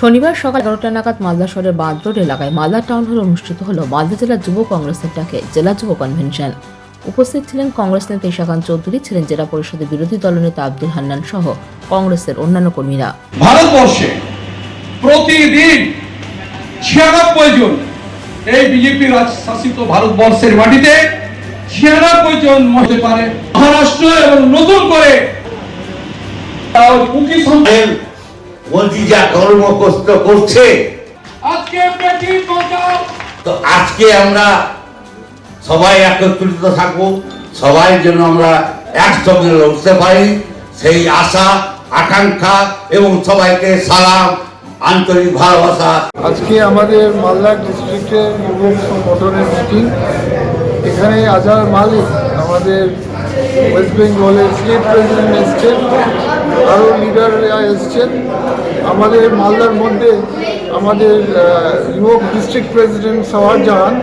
শনিবার সকাল এগারোটা নাগাদ মালদা শহরের বাঁধ রোড এলাকায় মালদা টাউন হলে অনুষ্ঠিত হল মালদা জেলা যুব কংগ্রেসের ডাকে জেলা যুব কনভেনশন। উপস্থিত ছিলেন কংগ্রেস নেতা ইশাকান্ত চৌধুরী, ছিলেন জেলা পরিষদের বিরোধী দলনেতা আব্দুল হান্নান সহ কংগ্রেসের অন্যান্য কর্মীরা। ভারতবর্ষে প্রতিদিন ছিয়ানব্বই জন এই বিজেপি রাজ শাসিত ভারতবর্ষের মাটিতে ছিয়ানব্বই জন হতে পারে। মহারাষ্ট্র এবং নতুন করে বলছি যা কর্ম কষ্ট করছে। তো আজকে আমরা সবাই একত্রিত থাকব। সবাই যেন আমরা একসঙ্গে লড়তে পারি। সেই আশা আকাঙ্ক্ষা এবং সবাইকে সালাম আন্তরিক ভালোবাসা। আজকে আমাদের মালদা ডিস্ট্রিক্টের যুবক সংগঠনের মিটিং। এখানে আজহার মালিক আমাদের ওয়েস্ট বেঙ্গলের স্টেট প্রেসিডেন্ট এসছেন লিডাররা এসছেন। আমাদের মালদার মধ্যে আমাদের যুবক ডিস্ট্রিক্ট প্রেসিডেন্ট সওয়ার জাহান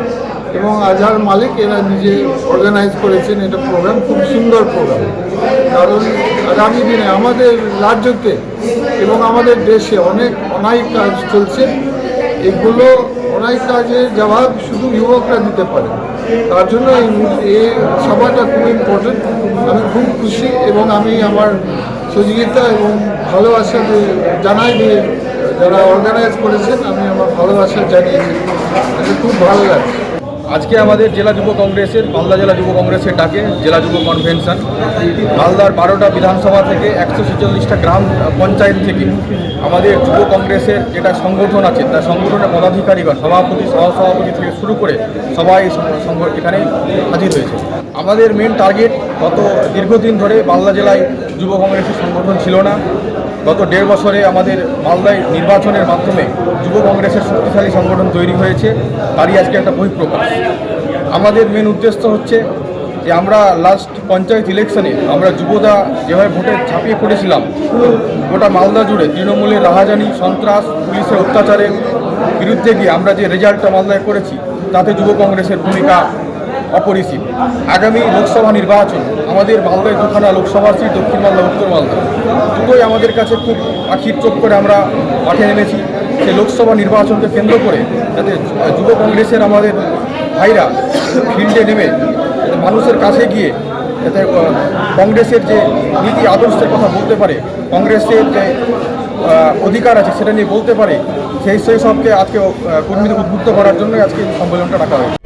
এবং আজহার মালিক, এরা নিজে অর্গানাইজ করেছেন এটা প্রোগ্রাম খুব সুন্দর প্রোগ্রাম কারণ আগামী দিনে আমাদের রাজ্যতে এবং আমাদের দেশে অনেক অনাই কাজ চলছে। এগুলো অনাই কাজের জবাব শুধু যুবকরা দিতে পারে। তার জন্য এই সভাটা খুব ইম্পর্টেন্ট আমি খুব খুশি এবং আমি আমার সহযোগিতা এবং ভালোবাসা জানাই দিয়ে যারা অর্গানাইজ করেছেন, আমি আমার ভালোবাসা জানিয়েছি। খুব ভালো লাগছে। আজকে আমাদের জেলা যুব কংগ্রেসের, মালদা জেলা যুব কংগ্রেসের ডাকে জেলা যুব কনভেনশন। মালদার বারোটা বিধানসভা থেকে একশো ছেচল্লিশটা গ্রাম পঞ্চায়েত থেকে আমাদের যুব কংগ্রেসের যেটা সংগঠন আছে, তার সংগঠনের পদাধিকারীগণ সভাপতি, সহসভাপতি থেকে শুরু করে সবাই এখানে হাজির হয়েছে। আমাদের মেন টার্গেট গত দীর্ঘদিন ধরে মালদা জেলায় যুব কংগ্রেসের সংগঠন ছিল না। গত দেড় বছরে আমাদের মালদায় নির্বাচনের মাধ্যমে যুব কংগ্রেসের শক্তিশালী সংগঠন তৈরি হয়েছে, তারই আজকে একটা বহিঃপ্রকাশ। আমাদের মেন উদ্দেশ্য হচ্ছে যে আমরা লাস্ট পঞ্চায়েত ইলেকশনে আমরা যুবদা যেভাবে ভোটে ছাপিয়ে পড়েছিলাম, গোটা মালদা জুড়ে তৃণমূলের রাহাজানি, সন্ত্রাস, পুলিশের অত্যাচারের বিরুদ্ধে গিয়ে আমরা যে রেজাল্টটা মালদায় করেছি, তাতে যুব কংগ্রেসের ভূমিকা অপরিসীম। আগামী লোকসভা নির্বাচন আমাদের মালদায় দুখানা লোকসভা সিট দক্ষিণ মালদা, উত্তর মালদা। দুটোই আমাদের কাছে খুব আখির চোখ করে আমরা মাঠে নেমেছি। সেই লোকসভা নির্বাচনকে কেন্দ্র করে যাতে যুব কংগ্রেসের আমাদের ভাইরা ফিল্ডে নেমে মানুষের কাছে গিয়ে যাতে কংগ্রেসের যে নীতি আদর্শের কথা বলতে পারে, কংগ্রেসের যে অধিকার আছে সেটা নিয়ে বলতে পারে, সেই সেই সবকে আজকে কর্মীদের উদ্বুদ্ধ করার জন্যই আজকে সম্মেলনটা রাখা হয়েছে।